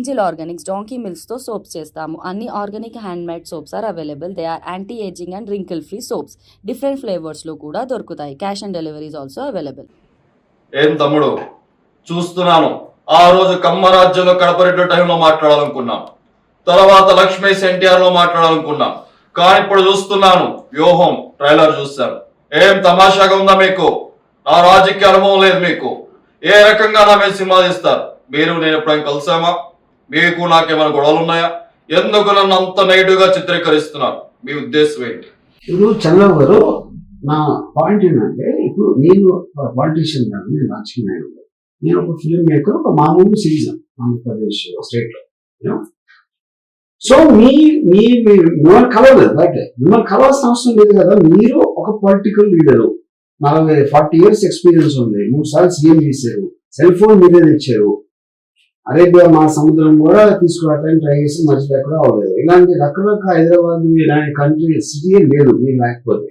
Angel Organics donkey మిల్క్స్తో soaps చేస్తాము. అన్ని organic hand made soaps are available. They are anti aging and wrinkle free soaps. Different ఫ్లేవర్స్లో కూడా దొరుకుతాయి. Cash on deliveries also available. ఏం తమ్ముడు? చూస్తున్నాను. ఆ రోజు కమ్మరాజ్యంలో కడపరెడ్డి టైంలో మాట్లాడాలనుకున్నాం తర్వాత లక్ష్మీ ఎన్టీఆర్లో మాట్లాడాలనుకున్నాం కానీ ఇప్పుడు చూస్తున్నాను. వ్యూహం ట్రైలర్ చూశాను. ఏం తమాషాగా ఉందా మీకు? నా రాజకీయ అనుభవం లేదు మీకు. ఏ రకంగా నా మీద సినిమా తీస్తారు? మీరు నేను ఎప్పుడైనా కలిసామా? మీకు నాకేమైనా గొడవలు ఉన్నాయా ఎందుకు నన్ను అంత నెగిటివ్గా చిత్రీకరిస్తున్నారు? మీ ఉద్దేశం ఏంటి? ఇప్పుడు చంద్రబాబు గారు నా పాయింట్ ఏంటంటే ఇప్పుడు నేను పాలిటీషియన్ కాదు నేను రాజకీయ నాయకుడు నేను ఒక ఫిల్మ్ మేకర్ ఒక మామూలు సిటిజన్ ఆంధ్రప్రదేశ్ స్టేట్లో సో మీ మీ మీ- మిమ్మల్ని కలవలేదు బయట మిమ్మల్ని కలవాల్సిన అవసరం లేదు కదా మీరు ఒక పొలిటికల్ లీడరు నలభై ఫార్టీ ఇయర్స్ ఎక్స్పీరియన్స్ ఉంది. మూడు సార్లు సీఎం చేశారు సెల్ ఫోన్ మీదే తెచ్చారు. అరేబియా మా సముద్రం కూడా తీసుకురావడానికి ట్రై చేసి మధ్యలో ఎక్కడ అవ్వలేదు. ఇలాంటి రకరకాల హైదరాబాద్ ఇలాంటి కంట్రీ సిటీ లేదు మీరు లేకపోతే.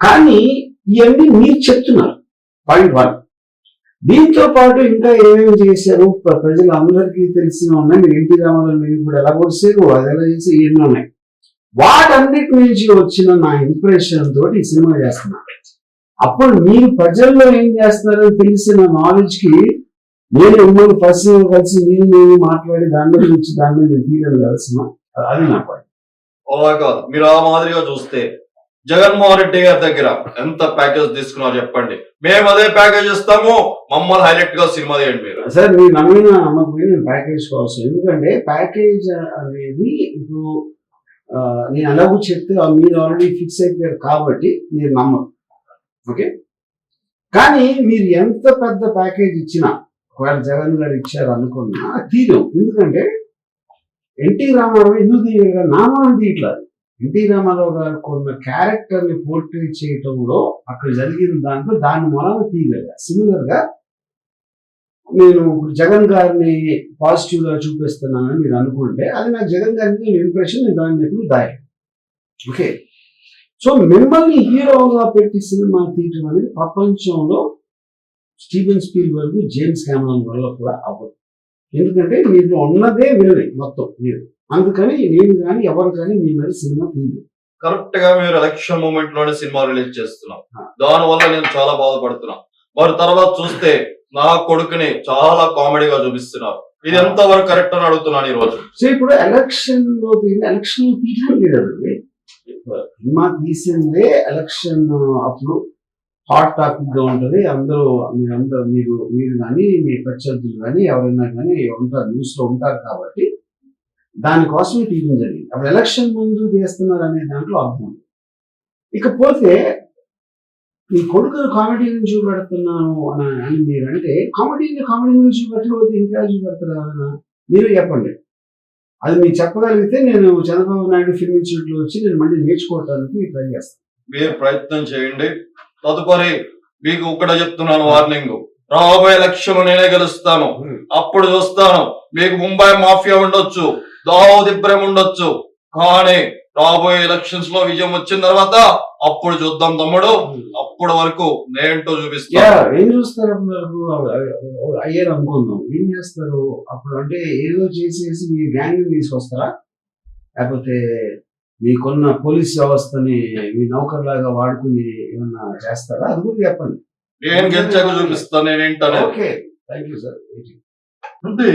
కానీ ఇవన్నీ మీరు చెప్తున్నారు. పాయింట్ వన్ దీంతో పాటు ఇంకా ఏమేమి చేశారు? ప్రజలు అందరికీ తెలిసిన ఉన్నాయి. మీరు ఎన్టీ రామారావు మీరు ఇప్పుడు ఎలా కొడిసారు? అది ఎలా చేసి ఇవన్నీ ఉన్నాయి? వాటన్నిటి నుంచి వచ్చిన నా ఇంప్రెషన్ తోటి ఈ సినిమా చేస్తున్నా. అప్పుడు మీరు ప్రజల్లో ఏం చేస్తున్నారో తెలిసిన నాలెడ్జ్కి నేను మిమ్మల్ని ఫస్ట్ కలిసి నేను నేను మాట్లాడి దాని మీద నుంచి దాని మీద తీయడం కదా సినిమా. అది నా పాయింట్ అలా కాదు మీరు ఆ మాదిరిగా చూస్తే జగన్మోహన్ రెడ్డి గారి దగ్గర ఎంత ప్యాకేజ్ తీసుకున్నారో చెప్పండి. మేము అదే ప్యాకేజ్ ఇస్తాము మమ్మల్ని హైలైట్గా సినిమా తీయండి మీరు. సార్ మీరు నమ్మిన నమ్మకపోయిన నేను ప్యాకేజ్ కోసం ఎందుకంటే ప్యాకేజ్ అనేది ఇప్పుడు నేను ఎలాగో చెప్తే మీరు ఆల్రెడీ ఫిక్స్ అయిపోయారు కాబట్టి మీరు నమ్మరు. ఓకే కానీ మీరు ఎంత పెద్ద ప్యాకేజ్ ఇచ్చినా ఒకవేళ జగన్ గారు ఇచ్చారు అనుకున్నా తీరం. ఎందుకంటే ఎన్టీ రామారావు ఎందుకు తీయగా నామాన్ని తీయట్లేదు. ఎన్టీ రామారావు గారు కొన్న క్యారెక్టర్ని పోర్ట్రే చేయటంలో అక్కడ జరిగిన దాంట్లో దాని మూలన తీయగలిగా సిమిలర్గా నేను ఇప్పుడు జగన్ గారిని పాజిటివ్గా చూపిస్తున్నానని మీరు అనుకుంటే అది నాకు జగన్ గారికి ఇంప్రెషన్ నేను దాన్ని ఎప్పుడు దాయి ఓకే సో మిమ్మల్ని హీరోగా పెట్టి సినిమా తీయటం అనేది ప్రపంచంలో స్టీవెన్ స్పీల్ వరకు జేమ్స్ క్యామరాన్ వల్ల కూడా అవ్వదు. ఎందుకంటే మీరు ఉన్నదే వినలే మొత్తం మీరు. అందుకని నేను కానీ ఎవరు కానీ మీ మీద సినిమా తీయలేదు. కరెక్ట్గా మీరు ఎలక్షన్ మూమెంట్లోనే సినిమా రిలీజ్ చేస్తున్నాం. దాని వల్ల నేను చాలా బాధపడుతున్నా. మరి తర్వాత చూస్తే నా కొడుకుని చాలా కామెడీగా చూపిస్తున్నారు. ఇది ఎంత వరకు కరెక్ట్ అని అడుగుతున్నాను ఈ రోజు. సో ఇప్పుడు ఎలక్షన్లో ఎలక్షన్లో తీయడం లేదండి సినిమా తీసిందే ఎలక్షన్ అప్పుడు హాట్ టాపిక్గా ఉంటది. అందరూ మీరందరూ మీరు మీరు కానీ మీ ప్రత్యర్థులు కానీ ఎవరైనా కానీ ఉంటారు న్యూస్లో ఉంటారు కాబట్టి దానికోసమే తీయడం జరిగింది. అప్పుడు ఎలక్షన్ ముందు తీస్తున్నారు అనే దాంట్లో అర్థం ఉంది. ఇకపోతే మీ కొడుకులు కామెడీ నుంచి చూపెడుతున్నాను అని అని మీరు అంటే కామెడీని కామెడీ నుంచి చూపెట్టకపోతే ఇంకా చూపెడతారా మీరు చెప్పండి. అది మీరు చెప్పగలిగితే నేను చంద్రబాబు నాయుడు ఫిల్మ్ ఇన్స్టిట్యూట్లో వచ్చి నేను మళ్ళీ నేర్చుకోవడానికి ట్రై చేస్తాను. మీరు ప్రయత్నం చేయండి. తదుపరి మీకు ఇక్కడ చెప్తున్నాను వార్నింగ్. రాబోయే ఎలక్షన్ నేనే గెలుస్తాను. అప్పుడు చూస్తాను. మీకు ముంబై మాఫియా ఉండొచ్చు. దావుద్ ఇబ్రహీం ఉండొచ్చు. కానీ రాబోయే ఎలక్షన్స్లో విజయం వచ్చిన తర్వాత అప్పుడు చూద్దాం తమ్ముడు. అప్పటి వరకు నేంటో చూపిస్తాను. ఏం చూస్తారు అయ్యారు అనుకుందాం ఏం చేస్తారు? అప్పుడు అంటే ఏదో చేసేసి మీ గ్యాంగ్ తీసుకొస్తారా? లేకపోతే మీకున్న పోలీస్ వ్యవస్థని మీ నౌకర్లాగా వాడుకుని ఏమన్నా చేస్తారా? అది కూడా చెప్పండి. నేను గెలిచాక చూపిస్తాను నేనేంటనేది ఓకే. థ్యాంక్ యూ సార్ అంటే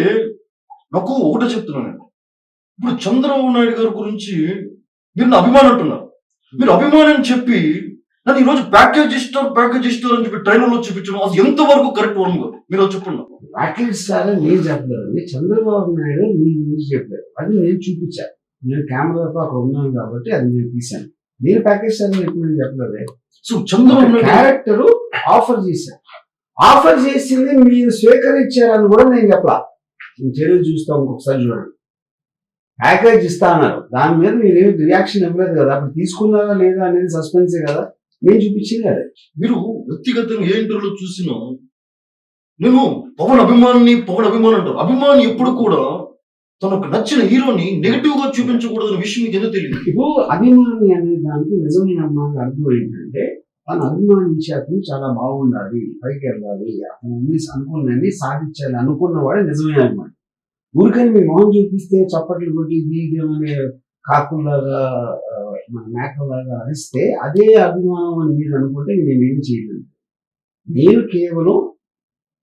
నాకు ఒకటే చెప్తున్నాను. ఇప్పుడు చంద్రబాబు నాయుడు గారి గురించి మీరు నా అభిమానం అంటున్నారు. మీరు అభిమానం అని చెప్పి నన్ను ఈరోజు ప్యాకేజ్ ఇస్తారు ప్యాకేజ్ ఇస్తారు అని చెప్పి ట్రైలర్లో చూపించడం అది ఎంతవరకు కరెక్ట్ వరం మీరు చెప్పండి స్టార్ అని నేను చెప్పలేదు చంద్రబాబు నాయుడు మీ గురించి చెప్పారు. అది నేను చూపించాను. నేను కెమెరాతో అక్కడ ఉన్నాను కాబట్టి అది నేను తీశాను. నేను ప్యాకేజ్ అని ఎప్పుడు నేను చెప్పలేదు. సో చంద్రబాబు క్యారెక్టర్ ఆఫర్ చేశాను ఆఫర్ చేసింది మీరు స్వీకరించారని కూడా నేను చెప్పలా. నేను చర్యలు చూస్తాం ఇంకొకసారి చూడండి. ప్యాకేజ్ ఇస్తా అన్నారు. దాని మీద మీరు ఏమి రియాక్షన్ ఇవ్వలేదు కదా. అప్పుడు తీసుకున్నారా లేదా అనేది సస్పెన్సే కదా. నేను చూపించింది అదే. మీరు వ్యక్తిగతంగా ఏ ఇంటర్వ్యూలో చూసినా నేను పవన్ అభిమాని పవన్ అభిమాని అంటారు. అభిమాని ఎప్పుడు కూడా తనకు నచ్చిన హీరోని నెగిటివ్గా చూపించకూడదు విషయం మీకు ఎందుకు తెలియదు? ఇప్పుడు అభిమాని అనే దానికి నిజమైన అమ్మాయి అర్థం ఏంటంటే తను అభిమానించే అతను చాలా బాగుండాలి పైకి వెళ్ళాలి అతను అన్ని సాధించాలి సాధించాలి అనుకున్నవాడే నిజమైన అభిమాని. ఊరికని మీ మౌన్ చూపిస్తే చప్పట్లు కొట్టి బీగం కాకుల్లాగా మన మేకల్లాగా అరిస్తే అదే అభిమానం అని మీరు అనుకుంటే నేనేం చేయలేదు నేను కేవలం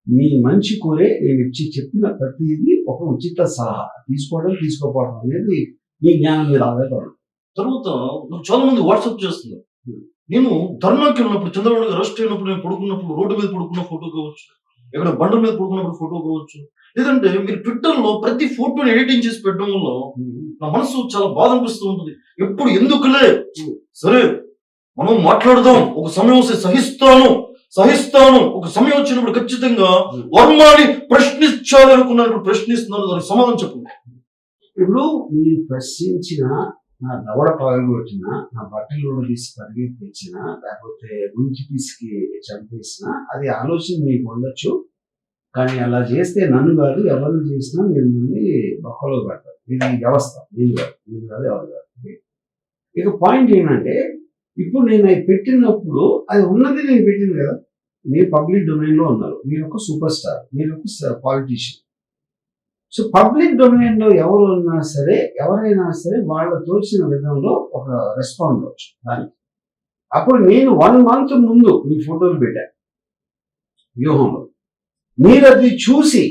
మీ మంచి కోరే నేను ఇచ్చి చెప్పిన ప్రతిదీ ఒక ఉచిత సలహా. తీసుకోవడం తీసుకోపోవడం అనేది మీ జ్ఞానం మీద ఆధారపడదు. తర్వాత చాలా మంది వాట్సాప్ చేస్తున్నారు. నేను ధర్నాకి వెళ్ళినప్పుడు చంద్రబాబు గారు అరెస్ట్ అయినప్పుడు నేను పడుకున్నప్పుడు రోడ్డు మీద పడుకున్న ఫోటో కావచ్చు ఎక్కడ బండ మీద పడుకున్నప్పుడు ఫోటో కావచ్చు లేదంటే మీరు ట్విట్టర్లో ప్రతి ఫోటోని ఎడిటింగ్ చేసి పెట్టడం వల్ల నా మనసు చాలా బాధ అనిపిస్తూ ఉంటుంది. ఎప్పుడు ఎందుకులే? సరే మనం మాట్లాడదాం ఒక సమయం వస్తే సహిస్తాను. సహిస్తాను. ఒక సమయం వచ్చినప్పుడు ఖచ్చితంగా వర్మాని ప్రశ్నించాలి అనుకున్నాను ప్రశ్నిస్తున్నాను దానికి సమాధానం చెప్పండి. ఇప్పుడు మీరు ప్రశ్నించిన నా దవడ పగలగొట్టిన నా బట్టలు తీసి పరిగెత్తించిన లేకపోతే గుంచి పిసికి చంపేసిన అది ఆలోచన మీకు ఉండొచ్చు. కానీ అలా చేస్తే నన్ను కాదు ఎవరిని చేసినా ముందు బొక్కలో పెడతారు ఇది వ్యవస్థ. నేను కాదు నేను కాదు ఎవరు కాదు. ఇక పాయింట్ ఏంటంటే ఇప్పుడు నేను అవి పెట్టినప్పుడు అది ఉన్నది నేను పెట్టింది కదా. మీరు పబ్లిక్ డొమైన్లో ఉన్నారు. మీరు ఒక సూపర్ స్టార్ మీరు ఒక పాలిటీషియన్ సో పబ్లిక్ డొమైన్లో ఎవరు ఉన్నా సరే ఎవరైనా సరే వాళ్ళ తోచిన విధంలో ఒక రెస్పాండ్ అవచ్చు దానికి. అప్పుడు నేను వన్ మంత్ ముందు మీ ఫోటోలు పెట్టాను వ్యూహంలో. మీరు అది చూసి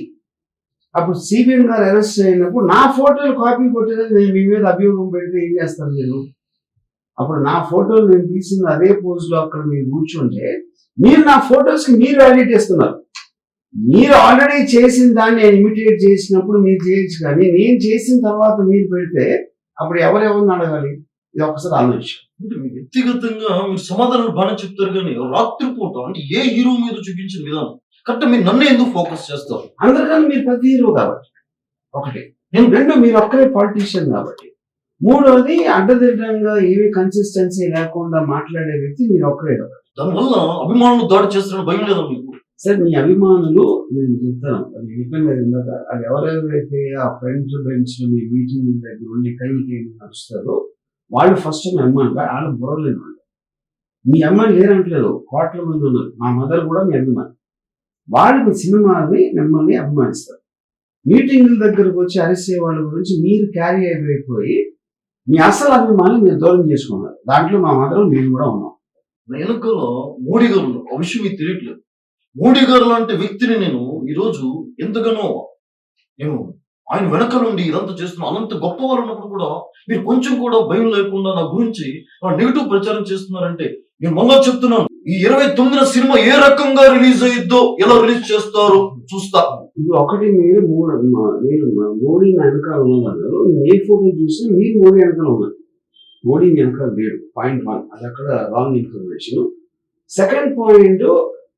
అప్పుడు సిబిఎం గారు అరెస్ట్ అయినప్పుడు నా ఫోటోలు కాపీ కొట్టేది నేను మీ మీద అభియోగం పెడితే ఏం చేస్తాను నేను? అప్పుడు నా ఫోటోలు నేను తీసింది అదే పోజ్లో అక్కడ మీరు కూర్చుంటే మీరు నా ఫొటోస్కి మీరు వ్యాలిడేట్ ఇస్తున్నారు మీరు ఆల్రెడీ చేసిన దాన్ని నేను ఇమిటేట్ చేసినప్పుడు మీరు చేయొచ్చు కానీ నేను చేసిన తర్వాత మీరు పెడితే అప్పుడు ఎవరెవరిని అడగాలి? ఇది ఒకసారి ఆలోచించు. అంటే వ్యక్తిగతంగా మీరు సమాధానాలు బాగానే చెప్తారు కానీ రాత్రిపూట అంటే ఏ హీరో మీద చూపించిన విధానం? కరెక్ట్ మీరు నన్నే ఎందుకు ఫోకస్ చేస్తారు? అందరికన్నా మీరు ప్రతి హీరో కాబట్టి. ఒకటి. నేను రెండు మీరు ఒక్కరే పాలిటీషియన్ కాబట్టి. మూడోది అడ్డదిడ్డంగా ఏమి కన్సిస్టెన్సీ లేకుండా మాట్లాడే వ్యక్తి మీరు ఒక్కరే దానివల్ల అభిమానులు దాడి చేస్తారని భయం లేదా మీకు? సార్ మీ అభిమానులు నేను చెప్తాను కదా ఇందాక అది ఎవరెవరైతే ఆ ఫ్రెండ్స్ బెంచ్ మీ మీటింగ్ దగ్గర ఉండి కైకి నడుస్తారో వాళ్ళు ఫస్ట్ మీ అమ్మాయి వాళ్ళు బుర్రలేని వాళ్ళు. మీ అమ్మాయి లేరంటలేదు కోట్ల మంది ఉన్నారు. మా మదర్ కూడా మీ అభిమాని. వాళ్ళు మీ సినిమాని మిమ్మల్ని అభిమానిస్తారు. మీటింగుల దగ్గరకు వచ్చి అరిసే వాళ్ళ గురించి మీరు క్యారీ అయిపోయి మీ అసలు అభిమాని మీరు దూరం చేసుకున్నారు. దాంట్లో మా మాత్రం మేము కూడా ఉన్నాం. వెనుకలో మోడీ ఆ విషయం మీకు తెలియట్లేదు. మోడీ లాంటి వ్యక్తిని నేను ఈరోజు ఎందుకనో నేను ఆయన వెనక నుండి ఇదంతా చేస్తున్నా అనంత గొప్ప వాళ్ళు ఉన్నప్పుడు కూడా మీరు కొంచెం కూడా భయం లేకుండా నా గురించి నెగిటివ్ ప్రచారం చేస్తున్నారంటే నేను మొన్న చెప్తున్నాను. ఈ ఇరవై తొమ్మిదిన సినిమా ఏ రకంగా రిలీజ్ అయ్యిద్దో ఎలా రిలీజ్ చేస్తారు చూస్తా. ఇప్పుడు ఒకటి మీరు మూడు నేను మీరు మోడీ వెనకాల ఉన్నారు నేను ఏ ఫోటో చూసినా మీరు మోడీ వెనకాల ఉన్నారు. మోడీ వెనకాల లేడు. Point one. అది అక్కడ రాంగ్ ఇన్ఫర్మేషన్ సెకండ్ పాయింట్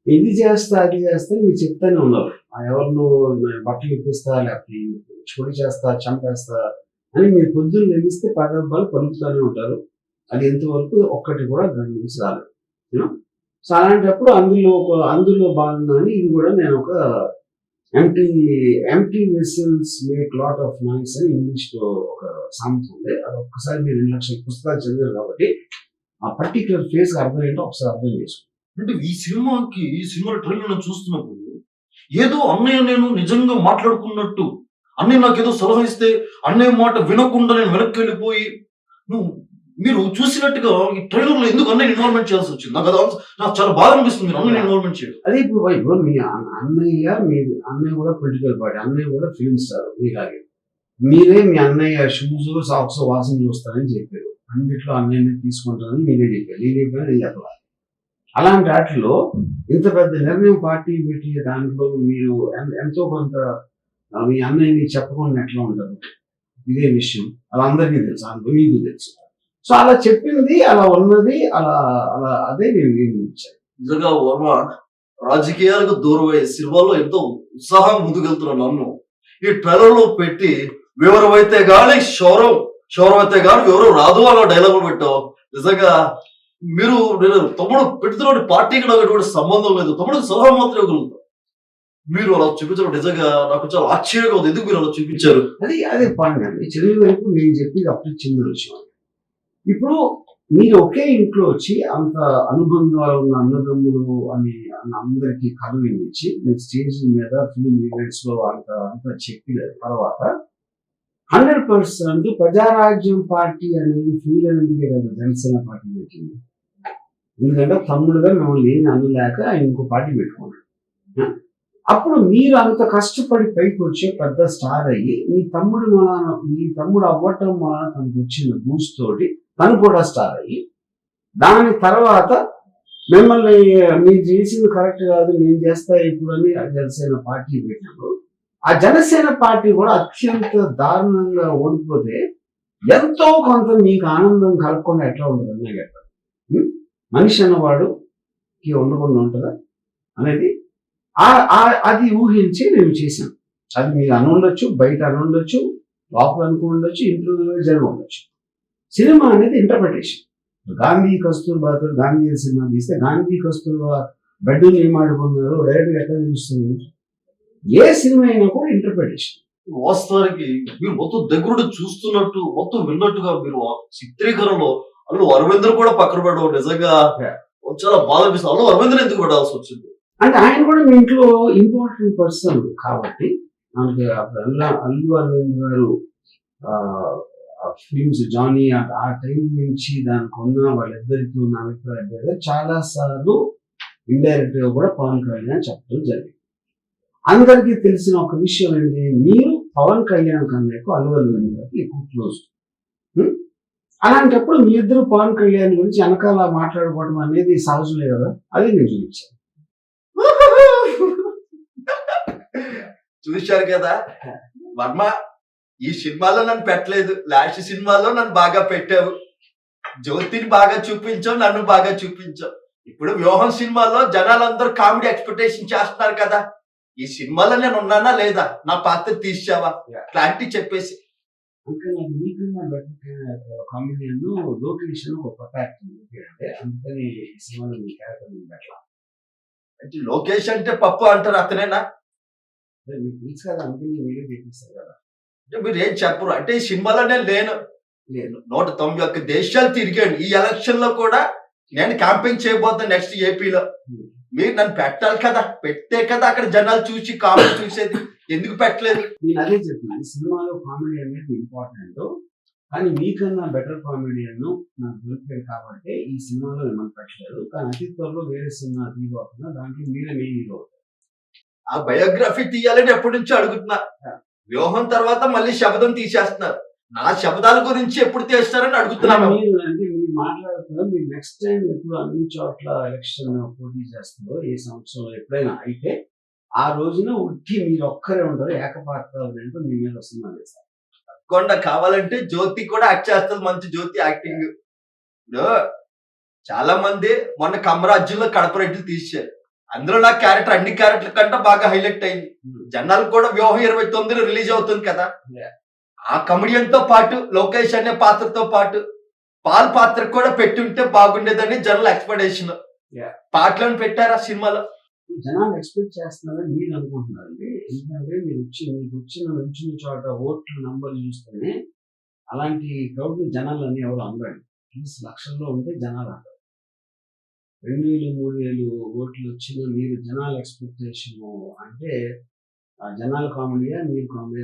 ఇది చేస్తా అది చేస్తా మీరు చెప్తానే ఉన్నారు. ఆ ఎవరినో బట్టలు ఇప్పిస్తా లేకపోతే చోటు చేస్తా చంపేస్తా అని మీరు పొద్దున్న లెగిస్తే పదార్థాలు పలుకుతూనే ఉంటారు. అది ఎంతవరకు ఒక్కటి కూడా దాని నుంచి రాలేదు సో అలాంటప్పుడు అందులో ఒక అందులో భాగంగానే ఇది కూడా నేను ఒక empty empty vessels make lot of noise అని ఇంగ్లీష్లో ఒక సామెత ఉంది. అది ఒక్కసారి మీరు రెండు లక్షల పుస్తకాలు చదివారు కాబట్టి ఆ పర్టికులర్ ఫేస్ అర్థం ఏంటో ఒకసారి అర్థం చేసుకోండి. అంటే ఈ సినిమాకి ఈ సినిమా ట్రైలర్ నేను చూస్తున్నప్పుడు ఏదో అన్నయ్య నేను నిజంగా మాట్లాడుకున్నట్టు అన్నయ్య నాకు ఏదో సలహా ఇస్తే అన్నయ్య మాట వినకుండా నేను వెనక్కి వెళ్ళిపోయి నువ్వు మీరు చూసినట్టుగా ఈ ట్రైలర్లో ఎందుకు అన్నయ్య ఇన్వాల్వ్మెంట్ చేయాల్సి వచ్చింది? నాకు అది నాకు చాలా బాధ అనిపిస్తుంది మీరు అన్నయ్య ఇన్వాల్వ్మెంట్ చేయడం. అదే ఇప్పుడు ఇప్పుడు మీ అన్నయ్య మీ అన్నయ్య కూడా పొలిటికల్ పార్టీ అన్నయ్య కూడా ఫిల్మ్ స్టార్ మీలాగే మీరే మీ అన్నయ్య షూస్ సాక్స్ వాసన చూస్తారని చెప్పారు. అన్నిట్లో అన్నయ్యని తీసుకుంటారని మీరే చెప్పారు. నేను చెప్పాను నేను చెప్పాలి. అలాంటి వాటిలో ఇంత పెద్ద నిర్ణయం పార్టీ పెట్టి దాంట్లో మీరు ఎంతో కొంత మీ అన్నయ్యని చెప్పకుండా ఎట్లా ఉంటారు? ఇదే విషయం. అలా అందరికీ తెలుసు అందులో మీకు తెలుసు. సో అలా చెప్పింది అలా ఉన్నది అలా అలా అదే నేను నిజంగా వర్మ రాజకీయాలకు దూరం అయ్యే సినిమాలో ఎంతో ఉత్సాహం ముందుకెళ్తున్నాను నన్ను. ఈ ట్రైలర్లో పెట్టి వివరమైతే గాని శౌరం శౌరం అయితే గాని వివరం రాదు అన్న డైలాగ్ పెట్టావు. నిజంగా మీరు నేను తమ్ముడు పెడుతున్న పార్టీకి నాకు ఎటువంటి సంబంధం లేదు. తమ్ముడికి సలహా మాత్రమే ఇవ్వగలుగుతా. మీరు అలా చూపించడం నిజంగా నాకు చాలా ఆశ్చర్యంగా ఉంది. ఎందుకు మీరు అలా చూపించారు? అది అదే పాయింట్. అండి చదివే వరకు నేను చెప్పేది అప్పుడు చిన్న విషయం. ఇప్పుడు మీరు ఒకే ఇంట్లో వచ్చి అంత అనుబంధాలు ఉన్న అన్నదమ్ములు అని అన్న అందరికీ కనువినిచ్చి మీరు స్టేజ్ మీద ఫిలిం ఈవెంట్స్లో అంత అంత చెప్పిన తర్వాత హండ్రెడ్ పర్సెంట్ ప్రజారాజ్యం పార్టీ అనేది ఫీల్ అనేది కదా జనసేన పార్టీ పెట్టింది. ఎందుకంటే తమ్ముడుగా మిమ్మల్ని ఏమి అనలేక ఆయన ఇంకో పార్టీ పెట్టుకున్నాడు. అప్పుడు మీరు అంత కష్టపడి పైకి వచ్చే పెద్ద స్టార్ అయ్యి మీ తమ్ముడు మన మీ తమ్ముడు అవ్వటం వలన తనకు వచ్చిన బూస్ తోటి తను కూడా స్టార్ అయ్యి దాని తర్వాత మిమ్మల్ని మీరు చేసింది కరెక్ట్ కాదు నేను చేస్తా ఇప్పుడు అని ఆ జనసేన పార్టీ పెట్టినప్పుడు ఆ జనసేన పార్టీ కూడా అత్యంత దారుణంగా ఓడిపోతే ఎంతో కొంత మీకు ఆనందం కలగకుండా ఎట్లా ఉండదు నాకు చెప్పారు మనిషి అన్నవాడుకి ఉండకుండా ఉంటుందా అనేది ఆ- అది ఊహించి నేను చేశాను. అది మీరు అని ఉండొచ్చు బయట అని ఉండొచ్చు లోపల అనుకుని ఉండొచ్చు ఇంట్లో జరిగి ఉండొచ్చు. సినిమా అనేది ఇంటర్ప్రిటేషన్ గాంధీ కస్తూర్బాతో గాంధీ సినిమా తీస్తే గాంధీ కస్తూర్బా బెడ్డూని ఏం ఆడుకున్నారో డైరెక్ట్ ఎట్లా తెలుస్తుంది? ఏ సినిమా అయినా కూడా ఇంటర్ప్రిటేషన్ వాస్తవానికి మీరు మొత్తం దగ్గరుండి చూస్తున్నట్టు మొత్తం విన్నట్టుగా మీరు చిత్రీకరణలో అల్లు అరవింద్ కూడా పక్కన పెట్టడం నిజంగా చాలా బాధ అనిపిస్తుంది. అల్లు అరవింద్ ఎందుకు పెట్టాల్సి వచ్చింది? అంటే ఆయన కూడా మీ ఇంట్లో ఇంపార్టెంట్ పర్సన్ కాబట్టి మనకి అల్లా అల్లు అరవింద్ గారు ఫిలిమ్స్ జానీ ఆ- టైం నుంచి దానికి ఉన్న వాళ్ళిద్దరికి ఉన్న అభిప్రాయం మీద చాలా సార్లు ఇండైరెక్ట్గా కూడా పవన్ కళ్యాణ్ చెప్పడం జరిగింది. అందరికీ తెలిసిన ఒక విషయం ఏంటి? మీరు పవన్ కళ్యాణ్ కన్నా ఎక్కువ అల్లు అరవింద్ గారికి ఎక్కువ క్లోజ్ అలాంటప్పుడు మీ ఇద్దరు పవన్ కళ్యాణ్ గురించి వెనకాల మాట్లాడుకోవడం అనేది సహజమే కదా? అది నేను చూపించాను. చూశారు కదా? వర్మ ఈ సినిమాలో నన్ను పెట్టలేదు. లాస్ట్ సినిమాలో నన్ను బాగా పెట్టావు. జ్యోతిని బాగా చూపించావు నన్ను బాగా చూపించావు. ఇప్పుడు వ్యూహం సినిమాలో జనాలందరూ కామెడీ ఎక్స్పెక్టేషన్ చేస్తున్నారు కదా. ఈ సినిమాలో నేను ఉన్నానా లేదా? నా పాత్ర తీసావా క్లారిటీ చెప్పేసి. లోకేష్ ఒక కొత్త అంటే అందుకని ఈ సినిమాలో మీ క్యారెక్టర్ నేను పెట్టాల. అంటే లోకేష్ అంటే పప్పు అంటారు అతనేనా? మీకు తెలుసు కదా అందుకని వీడియో చేపిస్తారు కదా. మీరు ఏం చెప్పరు? అంటే ఈ సినిమాలో నేను లేను. లేదు నూట తొంభై ఒక్క దేశాలు తిరిగాను. ఈ ఎలక్షన్లో కూడా నేను క్యాంపెయిన్ చేయబోతాను నెక్స్ట్ ఏపీలో. మీరు నన్ను పెట్టాలి కదా. పెట్టే కదా అక్కడ జనాలు చూసి కామెంట్ చూసేది. ఎందుకు పెట్టలేదు? నేను అదే చెప్తున్నాను ఈ సినిమాలో కామెడీ అనేది ఇంపార్టెంట్. కానీ మీకన్నా బెటర్ కామెడియన్ నాకు దొరికాడు కాబట్టి ఈ సినిమాలో మిమ్మల్ని పెట్టలేదు. కానీ అతి త్వరలో వేరే సినిమా తీయబోతున్నా దాంట్లో మీరే మెయిన్ హీరో ఆ బయోగ్రఫీ తీయాలని ఎప్పటి నుంచో అడుగుతున్నా. వ్యూహం తర్వాత మళ్ళీ శబ్దం తీసేస్తున్నారు. నా శబ్దాల గురించి ఎప్పుడు తీస్తారని అడుగుతున్నాను మీరు మాట్లాడుతున్నారు నెక్స్ట్ టైం ఎప్పుడు అన్ని చోట్ల ఎలక్షన్ పోటీ చేస్తారో ఏ సంవత్సరంలో ఎప్పుడైనా అయితే ఆ రోజున ఉట్టి మీరు ఒక్కరే ఉంటారు ఏకపాత్ర అంటే మీ మీద వస్తున్నారు సార్? కొండ కావాలంటే జ్యోతి కూడా యాక్ట్ చేస్తుంది మంచి జ్యోతి యాక్టింగ్ చాలా మంది మొన్న కమరాజ్యంలో కడప రెడ్డిలు తీశారు. అందులో నా క్యారెక్టర్ అన్ని క్యారెక్టర్ కంటే బాగా హైలైట్ అయింది. జనాలు కూడా వ్యూహం ఇరవై తొమ్మిది రిలీజ్ అవుతుంది కదా. ఆ కమెడియన్తో పాటు లోకేష్ అనే పాత్రతో పాటు పాల్ పాత్ర కూడా పెట్టుంటే బాగుండేదని జనరల్ ఎక్స్పెక్టేషన్. పాటలను పెట్టారా సినిమాలో? జనాలు ఎక్స్పెక్ట్ చేస్తున్నారని మీరు అనుకుంటున్నారండి ఎందుకంటే మీరు వచ్చి మీకు వచ్చిన వచ్చిన చోట ఓట్ల నంబర్ చూస్తేనే అలాంటి క్రౌడ్ జనాలు అని ఎవరు ప్లీజ్ లక్షల్లో ఉంటే జనాలు అంటారు రెండు వేలు మూడు వేలు ఓట్లు వచ్చిన మీరు జనాల ఎక్స్పెక్టేషన్ అంటే ఆ జనాల కామెడీయా మీరు కామెడీ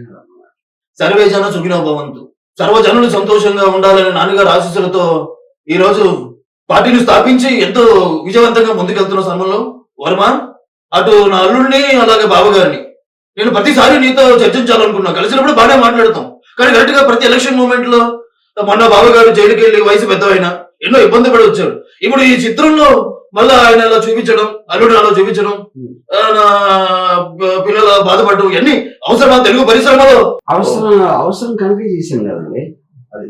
సర్వే జన సుఖినో భవంతు. సర్వజనులు సంతోషంగా ఉండాలని నాన్నగారు ఆశీస్సులతో ఈ రోజు పార్టీని స్థాపించి ఎంతో విజయవంతంగా ముందుకెళ్తున్న సమయంలో వర్మ అటు నా అల్లుడిని అలాగే బావగారిని. నేను ప్రతిసారి నీతో చర్చించాలనుకున్నా. కలిసినప్పుడు బాగానే మాట్లాడతాం. కానీ కరెక్ట్గా ప్రతి ఎలక్షన్ మూమెంట్లో మొన్న బావగారు జైలుకి వెళ్ళి వయసు పెద్ద ఎన్నో ఇబ్బంది పడి వచ్చారు. ఇప్పుడు ఈ చిత్రంలో మళ్ళా ఆయన అలా చూపించడం అల్లుడు అలా చూపించడం పిల్లల బాధపడడం ఇవన్నీ అవసరమా? తెలుగు పరిశ్రమలో? అవసరం అవసరం కనుక చేశాను కదండి. అది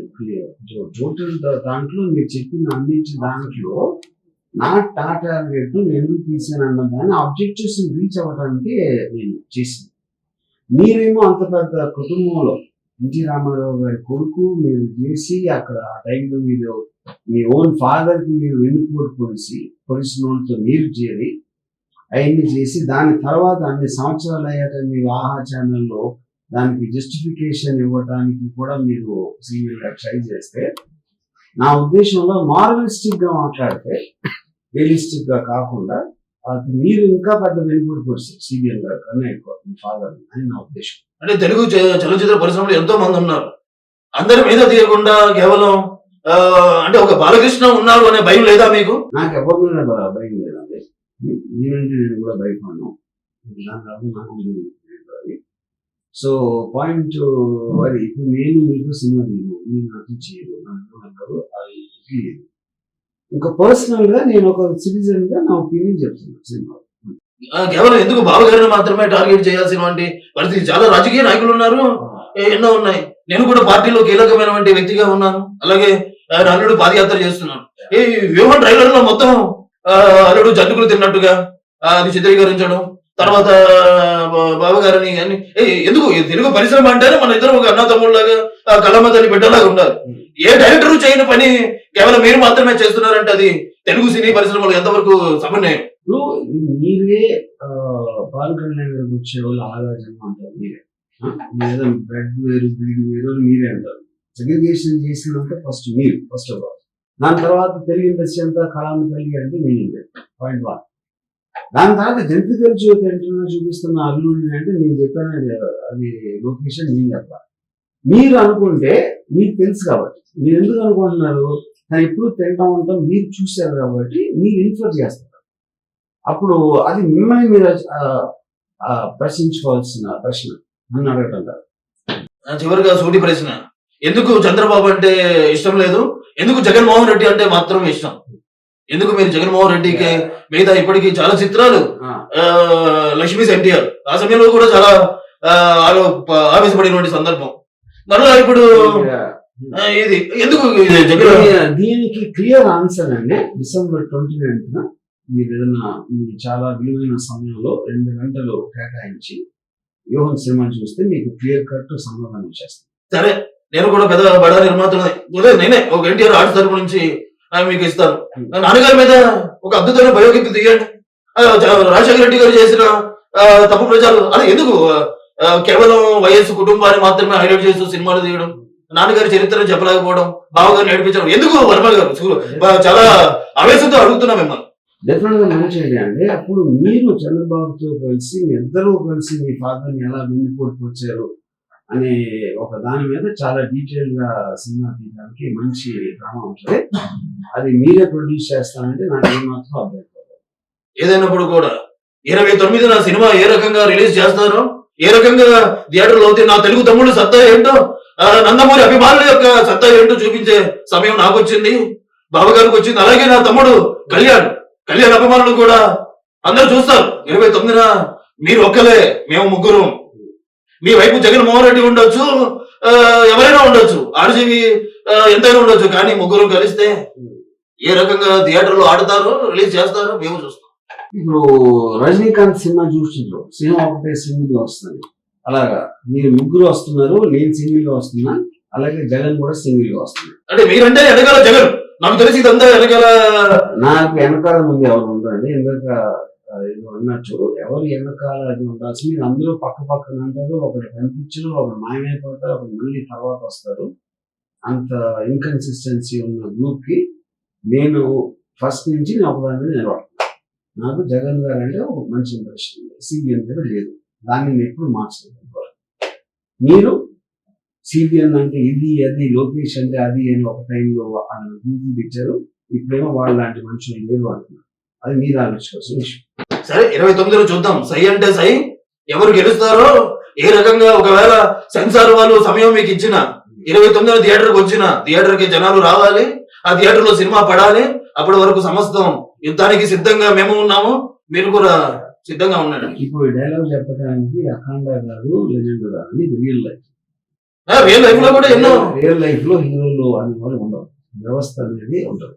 టోటల్ దాంట్లో మీరు చెప్పిన అందించిన దాంట్లో నా టాటా నేను ఎందుకు తీసాను అన్న దాన్ని ఆబ్జెక్టివ్స్ రీచ్ అవ్వడానికి నేను చేసింది. మీరేమో అంత పెద్ద కుటుంబంలో ఎన్టీ రామారావు గారి కొడుకు మీరు చేసి అక్కడ ఆ టైంలో మీరు మీ ఓన్ ఫాదర్కి మీరు వెన్నుపోటు పొడిసి పొడిసిన వాళ్ళతో మీరు చేరి అవన్నీ చేసి దాని తర్వాత అన్ని సంవత్సరాలు అయ్యాక మీరు ఆహా ఛానల్లో దానికి జస్టిఫికేషన్ ఇవ్వడానికి కూడా మీరు సీనియర్గా ట్రై చేస్తే నా ఉద్దేశంలో మారలిస్టిక్గా మాట్లాడితే రియలిస్టిక్గా కాకుండా మీరు ఇంకా పెద్ద వెనుకబడిపోవచ్చు సిబిఎన్ గారు కన్నా ఎక్కువ మీ ఫాదర్ అని నా ఉద్దేశం. అంటే తెలుగు చలనచిత్ర పరిశ్రమలో ఎంతో మంది ఉన్నారు. అందరి మీద తీయకుండా కేవలం అంటే ఒక బాలకృష్ణ ఉన్నారు అనే భయం లేదా మీకు? నాకు ఎవరి మీద భయం లేదండి నేనంటే నేను కూడా అది సో పాయింట్ అది ఇప్పుడు నేను మీకు సినిమా తీయను మీరు నాకు చేయరు నాకు అది. ఇంకా పర్సనల్గా నేను ఒక సిటిజన్గా నా ఒపీనియన్ చెప్తున్నాను సినిమా కేవలం ఎందుకు బావగారిని మాత్రమే టార్గెట్ చేయాల్సినటువంటి పరిస్థితి చాలా రాజకీయ నాయకులు ఉన్నారు. ఏ- ఎన్నో ఉన్నాయి. నేను కూడా పార్టీలో కీలకమైనటువంటి వ్యక్తిగా ఉన్నాను. అలాగే అల్లుడు పాదయాత్ర చేస్తున్నాను. ఈ వ్యూహ ట్రైలర్లో మొత్తం అల్లుడు జంతుకులు తిన్నట్టుగా అది చిత్రీకరించడం తర్వాత బావగారిని ఏ, ఎందుకు? తెలుగు పరిశ్రమ అంటేనే మన ఇద్దరు ఒక అన్న తమ్ముళ్ళలాగా ఆ, కలమ్మ తల్లి బిడ్డలాగా ఉండాలి ఏ డైరెక్టర్ చేయని పని కేవలం మీరు మాత్రమే చేస్తున్నారంటే అది తెలుగు సినీ పరిశ్రమలో ఎంతవరకు సమన్వయం? ఇప్పుడు మీరే పవన్ కళ్యాణ్ గారికి వచ్చే వాళ్ళు అంటారు మీరే. బ్రెడ్ వేరు బ్రీడ్ వేరు మీరే అంటారు. సెగ్రిగేషన్ చేసినంత ఫస్ట్ మీరు ఫస్ట్ ఆఫ్ ఆల్. దాని తర్వాత తెలుగు ఇండస్ట్రీ అంతా కళామ తల్లి అంటే మీనింగ్ పాయింట్ వన్ దాని తర్వాత జంతికలు జ్యోతి చూపిస్తున్న అల్లుడిని అంటే నేను చెప్పాను అది లొకేషన్ నేను చెప్పాలి. మీరు అనుకుంటే మీకు తెలుసు కాబట్టి మీరు ఎందుకు అనుకుంటున్నారు? తను ఎప్పుడు తింటా ఉంటాం మీరు చూశారు కాబట్టి మీరు ఇన్ఫర్ చేస్తారు. అప్పుడు అది మిమ్మల్ని మీరు ప్రశ్నించుకోవాల్సిన ప్రశ్న నన్ను అడగటం కాదు. చివరిగా సూటి ప్రశ్న. ఎందుకు చంద్రబాబు అంటే ఇష్టం లేదు? ఎందుకు జగన్మోహన్ రెడ్డి అంటే మాత్రం ఇష్టం? ఎందుకు మీరు జగన్మోహన్ రెడ్డికి మిగతా ఇప్పటికీ చాలా చిత్రాలు ఆ, ఆ, లక్ష్మీ ఎన్టీఆర్ ఆ సమయంలో కూడా చాలా ఆవేశపడినటువంటి సందర్భం. మరలా ఇప్పుడు ఇది ఎందుకు దీనికి క్లియర్ ఆన్సర్ అండి. డిసెంబర్ ట్వంటీ నైన్త్ మీరు ఏదైనా మీ చాలా విలువైన సమయంలో రెండు గంటలు కేటాయించి వ్యూహం సినిమా చూస్తే మీకు క్లియర్ కట్ సమాధానం చేస్తాను సరే నేను కూడా పెద్ద బడా నిర్మాతలు నేనే ఒక ఎన్టీఆర్ ఆర్ట్స్ తరపు నుంచి ఆ, మీకు ఇస్తాను. నా నాన్నగారి మీద ఒక అద్భుతమైన బయోగిక్ తీయండి. రాజశేఖర రెడ్డి గారు చేసిన తప్పు ప్రచారం అది ఎందుకు కేవలం వైఎస్ కుటుంబాన్ని మాత్రమే హైలైట్ చేస్తూ సినిమాలు తీయడం నాన్నగారి చరిత్ర చెప్పలేకపోవడం బావగారు నేర్పించడం ఎందుకు వర్మ గారు? చాలా ఆవేశంతో అడుగుతున్నా మిమ్మల్ని. డెఫినెట్గా మంచి ఐడియా అండి. అప్పుడు మీరు చంద్రబాబుతో కలిసి మీ ఇద్దరూ కలిసి మీ ఫాదర్ని ఎలా వెన్నుపోటుకొచ్చారు? అనే ఒక దాని మీద చాలా డీటెయిల్గా సినిమా తీయడానికి మంచి డ్రామా ఉంటుంది. అది మీరే ప్రొడ్యూస్ చేస్తానంటే నాకు ఏమాత్రం అభ్యంతరం ఏదైనప్పుడు కూడా ఇరవై తొమ్మిదిన సినిమా ఏ రకంగా రిలీజ్ చేస్తారో ఏ రకంగా థియేటర్లో అవుతే నా తెలుగు తమ్ముడు సత్తా ఏంటో నందమూరి అభిమానుల యొక్క సత్తా ఏంటో చూపించే సమయం నాకు వచ్చింది బావగారికి వచ్చింది. అలాగే నా తమ్ముడు కళ్యాణ్. కళ్యాణ్ అభిమానులు కూడా అందరూ చూస్తారు. ఇరవై తొమ్మిదిన మీరు ఒక్కలే మేము ముగ్గురం. మీ వైపు జగన్మోహన్ రెడ్డి ఉండొచ్చు ఎవరైనా ఉండొచ్చు. ఆర్జీవి ఎంతైనా ఉండొచ్చు. కానీ ముగ్గురు కలిస్తే ఏ రకంగా థియేటర్లో ఆడతారో రిలీజ్ చేస్తారో మేము చూస్తాం. ఇప్పుడు రజనీకాంత్ సినిమా చూసిండ్రు సినిమా ఒకటే సింగిల్గా వస్తుంది. అలాగా మీరు ముగ్గురు వస్తున్నారు నేను సింగిల్గా వస్తున్నా అలాగే జగన్ కూడా సింగిల్గా వస్తున్నారు. అంటే మీరంటే వెనకాల జగన్. నాకు తెలిసి ఇదంతా వెనకాల నాకు వెనకాల ముందు ఎవరు ఉండరండి. ఎందుక ఇది అన్నట్టు ఎవరు వెనకాల అది ఉండాల్సి మీరు అందరూ పక్క పక్కన ఉంటారు ఒకటి కనిపించరు ఒకరు మాయమైపోతారు ఒకరు మళ్ళీ తర్వాత వస్తారు. అంత ఇన్కన్సిస్టెన్సీ ఉన్న గ్రూప్కి నేను ఫస్ట్ నుంచి నేను ఒకదాని మీద నిలబడుతున్నాను నాకు జగన్ గారు అంటే ఒక మంచి ఇంప్రెషన్ ఉంది. సిబిఎన్ లేదు. దాన్ని నేను ఎప్పుడు మార్చలేదు మీరు సిబిఎన్ అంటే ఇది అది లోకేష్ అంటే అది అని ఒక టైంలో ఆయన గ్రూప్ ఇచ్చారు. ఇప్పుడేమో వాళ్ళ లాంటి మనుషులు లేరు అంటున్నారు. అది మీరు ఆలోచించుకోవాల్సిన విషయం. సరే ఇరవై తొమ్మిదిలో చూద్దాం. సై అంటే సై ఎవరు గెలుస్తారో ఏ రకంగా ఒకవేళ సెన్సార్ వాళ్ళు సమయం మీకు ఇచ్చిన ఇరవై తొమ్మిదిన థియేటర్కి వచ్చిన థియేటర్కి జనాలు రావాలి ఆ థియేటర్లో సినిమా పడాలి అప్పటి వరకు సమస్తం యుద్ధానికి సిద్ధంగా మేము ఉన్నాము మీరు కూడా సిద్ధంగా ఉండండి. ఇప్పుడు డైలాగ్ చెప్పడానికి అఖండ కాదు లెజెండ్ అని రియల్ లైఫ్ రియల్ లైఫ్లో కూడా ఎన్నో రియల్ లైఫ్లో హీరోలు అనేవాళ్ళు ఉండవు. వ్యవస్థ అనేది ఉండదు.